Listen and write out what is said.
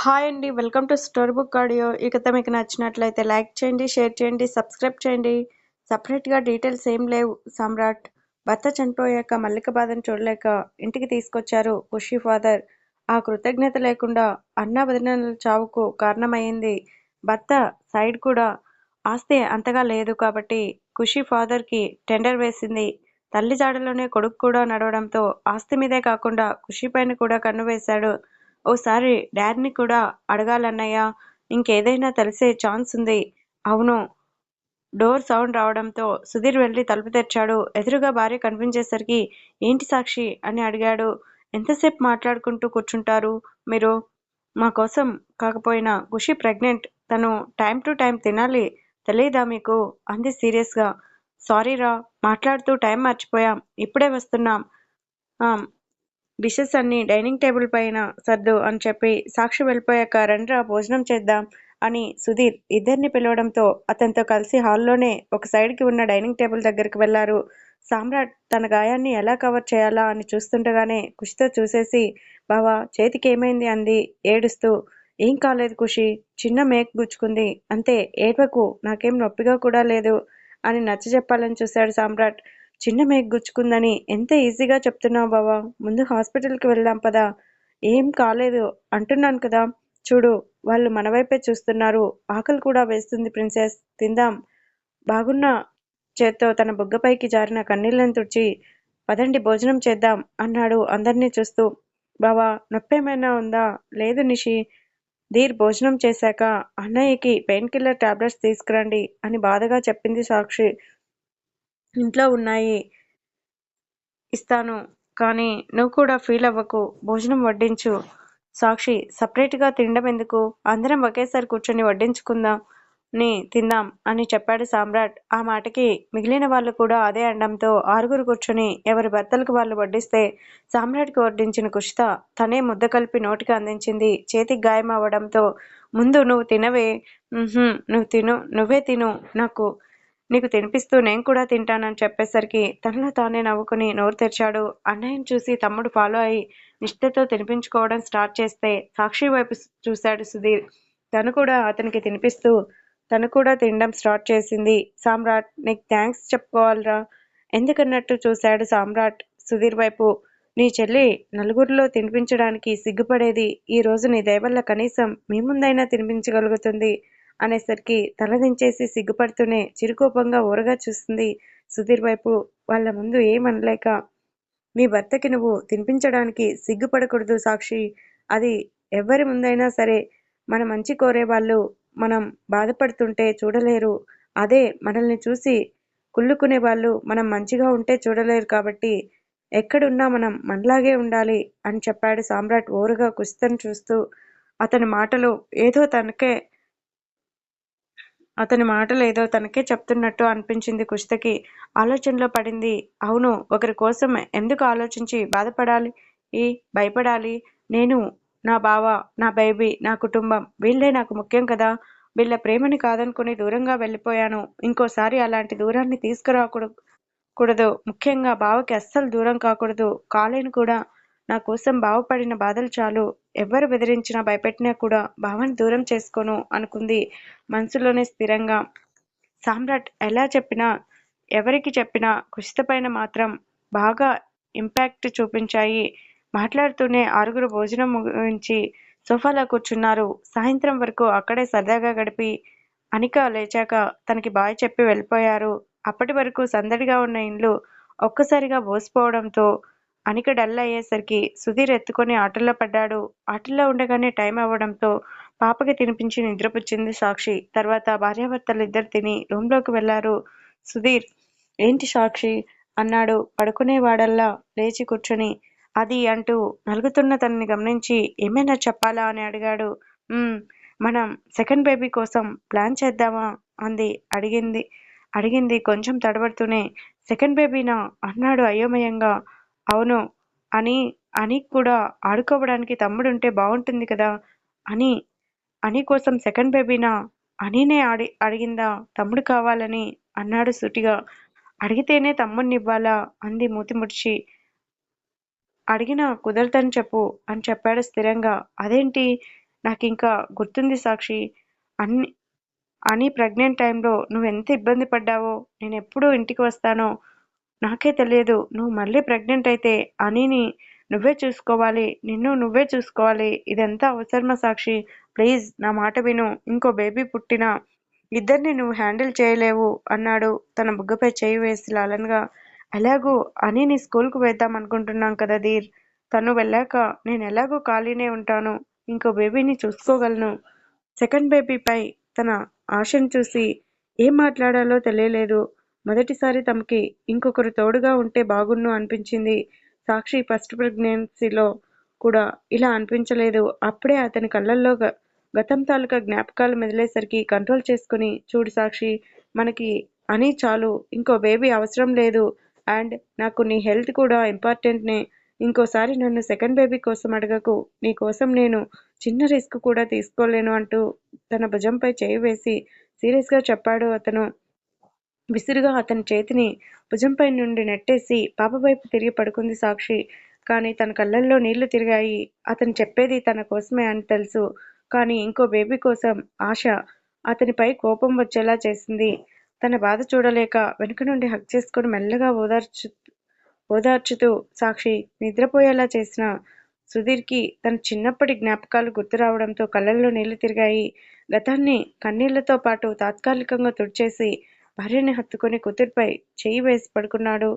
Hi అండి welcome to story book audio. ఈ కథ మీకు నచ్చినట్లయితే లైక్ చేయండి షేర్ చేయండి సబ్స్క్రైబ్ చేయండి. సపరేట్గా డీటెయిల్స్ ఏం లేవు. సమ్రాట్ భర్త చనిపోయాక మల్లిక బాధను చూడలేక ఇంటికి తీసుకొచ్చారు ఖుషి ఫాదర్. ఆ కృతజ్ఞత లేకుండా అన్నా వదినల చావుకు కారణమైంది. భర్త సైడ్ కూడా ఆస్తి అంతగా లేదు కాబట్టి ఖుషి ఫాదర్కి టెండర్ వేసింది. తల్లి జాడలోనే కొడుకు కూడా నడవడంతో ఆస్తి మీదే కాకుండా ఖుషి పైన కూడా కన్ను వేశాడు. ఓసారి డాడ్ని కూడా అడగాలన్నయ్య ఇంకేదైనా తెలిసే ఛాన్స్ ఉంది. అవును. డోర్ సౌండ్ రావడంతో సుధీర్ వెళ్ళి తలుపు తెరిచాడు. ఎదురుగా భార్య కనిపించేసరికి ఏంటి సాక్షి? అని అడిగాడు. ఎంతసేపు మాట్లాడుకుంటూ కూర్చుంటారు మీరు? మా కోసం కాకపోయినా ఖుషి ప్రెగ్నెంట్. తను టైం టు టైం తినాలి. తెలియదా మీకు? అంది సీరియస్గా. సారీరా మాట్లాడుతూ టైం మర్చిపోయాం. ఇప్పుడే వస్తున్నాం. డిషెస్ అన్ని డైనింగ్ టేబుల్ పైన సర్దు అని చెప్పి సాక్షి వెళ్ళిపోయాక రండ్రా భోజనం చేద్దాం అని సుధీర్ ఇద్దరిని పిలవడంతో అతనితో కలిసి హాల్లోనే ఒక సైడ్కి ఉన్న డైనింగ్ టేబుల్ దగ్గరికి వెళ్ళారు. సామ్రాట్ తన గాయాన్ని ఎలా కవర్ చేయాలా అని చూస్తుండగానే ఖుషితో చూసేసి బావా చేతికి ఏమైంది అంది. ఏడుస్తూ ఏం కాలేదు ఖుషి చిన్న మేక్ గుచ్చుకుంది. అంతే ఏడ్వకు నాకేం నొప్పిగా కూడా లేదు అని నచ్చ చెప్పాలని చూశాడు సామ్రాట్. చిన్న మేక్ గుచ్చుకుందని ఎంత ఈజీగా చెప్తున్నావు బావా? ముందు హాస్పిటల్కి వెళ్దాం పదా. ఏం కాలేదు. అంటున్నాను కదా. చూడు వాళ్ళు మన వైపే చూస్తున్నారు. ఆకలి కూడా వేస్తుంది ప్రిన్సెస్. తిందాం. బాగున్న. చేత్తో తన బుగ్గపైకి జారిన కన్నీళ్ళని తుడిచి పదండి భోజనం చేద్దాం అన్నాడు అందరినీ చూస్తూ. బావా నొప్పేమైనా ఉందా? లేదు నిషి. ధీర్ భోజనం చేశాక అన్నయ్యకి పెయిన్ కిల్లర్ టాబ్లెట్స్ తీసుకురండి అని బాధగా చెప్పింది సాక్షి. ఇంట్లో ఉన్నాయి. ఇస్తాను. కానీ నువ్వు కూడా ఫీల్ అవ్వకు. భోజనం వడ్డించు. సాక్షి సపరేట్గా తినడం ఎందుకు? అందరం ఒకేసారి కూర్చొని వడ్డించుకుందాం. ని తిందాం అని చెప్పాడు సామ్రాట్. ఆ మాటకి మిగిలిన వాళ్ళు కూడా అదే అండంతో ఆరుగురు కూర్చొని ఎవరి భర్తలకు వాళ్ళు వడ్డిస్తే సామ్రాట్కి వడ్డించిన కుషిత తనే ముద్ద కలిపి నోటికి అందించింది. చేతికి గాయం అవ్వడంతో ముందు నువ్వు తినవే. నువ్వు తిను. నువ్వే తిను. నాకు నీకు తినిపిస్తూ నేను కూడా తింటానని చెప్పేసరికి తనలో తానే నవ్వుకుని నోరు తెరిచాడు. అన్నయ్యని చూసి తమ్ముడు ఫాలో అయి నిష్ఠతో తినిపించుకోవడం స్టార్ట్ చేస్తే సాక్షి వైపు చూశాడు సుధీర్. తను కూడా అతనికి తినిపిస్తూ తను కూడా తినడం స్టార్ట్ చేసింది. సామ్రాట్ నీకు థ్యాంక్స్ చెప్పుకోవాలరా? ఎందుకన్నట్టు చూశాడు సామ్రాట్ సుధీర్ వైపు. నీ చెల్లి నలుగురిలో తినిపించడానికి సిగ్గుపడేది ఈ రోజు నీ దయవల్ల కనీసం మీ ముందైనా తినిపించగలుగుతుంది. అనేసరికి తలదించేసి సిగ్గుపడుతూనే చిరుకోపంగా ఊరగా చూస్తుంది సుధీర్ వైపు. వాళ్ళ ముందు ఏమనలేక మీ భర్తకి నువ్వు తినిపించడానికి సిగ్గుపడకూడదు సాక్షి. అది ఎవరి ముందైనా సరే మన మంచి కోరే వాళ్ళు మనం బాధపడుతుంటే చూడలేరు. అదే మనల్ని చూసి కుళ్ళుకునే వాళ్ళు మనం మంచిగా ఉంటే చూడలేరు కాబట్టి ఎక్కడున్నా మనం మనలాగే ఉండాలి అని చెప్పాడు సామ్రాట్ ఓరుగా కుస్తని చూస్తూ. అతని మాటలు ఏదో తనకే అతని మాటలు ఏదో తనకే చెప్తున్నట్టు అనిపించింది కుష్తకి. ఆలోచనలో పడింది. అవును ఒకరి కోసం ఎందుకు ఆలోచించి బాధపడాలి? ఈ భయపడాలి? నేను నా బావ నా బేబీ నా కుటుంబం వీళ్ళే నాకు ముఖ్యం కదా. వీళ్ళ ప్రేమని కాదనుకుని దూరంగా వెళ్ళిపోయాను. ఇంకోసారి అలాంటి దూరాన్ని తీసుకురాకూడదు. ముఖ్యంగా బావకి అస్సలు దూరం కాకూడదు. కాలేను కూడా నా కోసం బావపడిన బాధలు చాలు. ఎవ్వరు బెదిరించినా భయపెట్టినా కూడా బావని దూరం చేసుకోను అనుకుంది మనసులోనే స్థిరంగా. సామ్రాట్ ఎలా చెప్పినా ఎవరికి చెప్పినా కుషితపైన మాత్రం బాగా ఇంపాక్ట్ చూపించాయి. మాట్లాడుతూనే ఆరుగురు భోజనం ముగించి సోఫాలో కూర్చున్నారు. సాయంత్రం వరకు అక్కడే సరదాగా గడిపి అనిక లేచాక తనకి బాయ్ చెప్పి వెళ్ళిపోయారు. అప్పటి వరకు సందడిగా ఉన్న ఇండ్లు ఒక్కసారిగా బోసిపోవడంతో అనిక డల్ అయ్యేసరికి సుధీర్ ఎత్తుకొని ఆటల్లో పడ్డాడు. ఆటల్లో ఉండగానే టైం అవ్వడంతో పాపకి తినిపించి నిద్రపుచ్చింది సాక్షి. తర్వాత భార్యాభర్తలు ఇద్దరు తిని రూమ్లోకి వెళ్ళారు. సుధీర్ ఏంటి సాక్షి? అన్నాడు. పడుకునేవాడల్లా లేచి కూర్చొని అది అంటూ నలుగుతున్న తనని గమనించి ఏమైనా చెప్పాలా? అని అడిగాడు. మనం సెకండ్ బేబీ కోసం ప్లాన్ చేద్దామా? అంది. అడిగింది. అడిగింది కొంచెం తడబడుతూనే సెకండ్ బేబీనా? అన్నాడు అయోమయంగా. అవును. అని అని కూడా ఆడుకోవడానికి తమ్ముడు ఉంటే బాగుంటుంది కదా? అని అని కోసం సెకండ్ బేబీనా? అనినే అడి అడిగిందా? తమ్ముడు కావాలని అన్నాడు సూటిగా. అడిగితేనే తమ్ముడినివ్వాలా? అంది మూతి ముడిచి. అడిగినా కుదరదని చెప్పు అని చెప్పాడు స్థిరంగా. అదేంటి? నాకు ఇంకా గుర్తుంది సాక్షి. అన్ని అని ప్రెగ్నెంట్ టైంలో నువ్వు ఎంత ఇబ్బంది పడ్డావో? నేను ఎప్పుడు ఇంటికి వస్తానో? నాకే తెలియదు. నువ్వు మళ్ళీ ప్రెగ్నెంట్ అయితే అనిని నువ్వే చూసుకోవాలి. నిన్ను నువ్వే చూసుకోవాలి. ఇదంతా అవసరమా సాక్షి? ప్లీజ్ నా మాట విను. ఇంకో బేబీ పుట్టినా ఇద్దరిని నువ్వు హ్యాండిల్ చేయలేవు అన్నాడు. తన బుగ్గపై చేయి వేసి లాలన్గా ఎలాగూ అనిని స్కూల్కు వేద్దాం అనుకుంటున్నాం కదా ధీర్. తను వెళ్ళాక నేను ఎలాగో ఖాళీనే ఉంటాను. ఇంకో బేబీని చూసుకోగలను. సెకండ్ బేబీపై తన ఆశను చూసి ఏం మాట్లాడాలో తెలియలేదు. మొదటిసారి తమకి ఇంకొకరు తోడుగా ఉంటే బాగున్ను అనిపించింది. సాక్షి ఫస్ట్ ప్రెగ్నెన్సీలో కూడా ఇలా అనిపించలేదు. అప్పుడే అతని కళ్ళల్లో గతం తాలూకా జ్ఞాపకాలు మెదిలేసరికి కంట్రోల్ చేసుకుని చూడు సాక్షి మనకి అని చాలు ఇంకో బేబీ అవసరం లేదు. అండ్ నాకు నీ హెల్త్ కూడా ఇంపార్టెంట్నే ఇంకోసారి నన్ను సెకండ్ బేబీ కోసం అడగకు. నీ కోసం నేను చిన్న రిస్క్ కూడా తీసుకోలేను అంటూ తన భుజంపై చేయి వేసి సీరియస్గా చెప్పాడు అతను. విసురుగా అతని చేతిని భుజంపై నుండి నెట్టేసి పాప వైపు తిరిగి పడుకుంది సాక్షి. కానీ తన కళ్ళల్లో నీళ్ళు తిరిగాయి. అతను చెప్పేది తన కోసమే అని తెలుసు. కానీ ఇంకో బేబీ కోసం ఆశ అతనిపై కోపం వచ్చేలా చేసింది. తన బాధ చూడలేక వెనుక నుండి హక్ చేసుకుని మెల్లగా ఓదార్చు ఓదార్చుతూ సాక్షి నిద్రపోయేలా చేసిన సుధీర్కి తన చిన్నప్పటి జ్ఞాపకాలు గుర్తు రావడంతో కళ్ళల్లో నీళ్ళు తిరిగాయి. గతాన్ని కన్నీళ్ళతో పాటు తాత్కాలికంగా తుడిచేసి భార్యని హత్తుకొని కూతురిపై చేయి వేసి పడుకున్నాడు.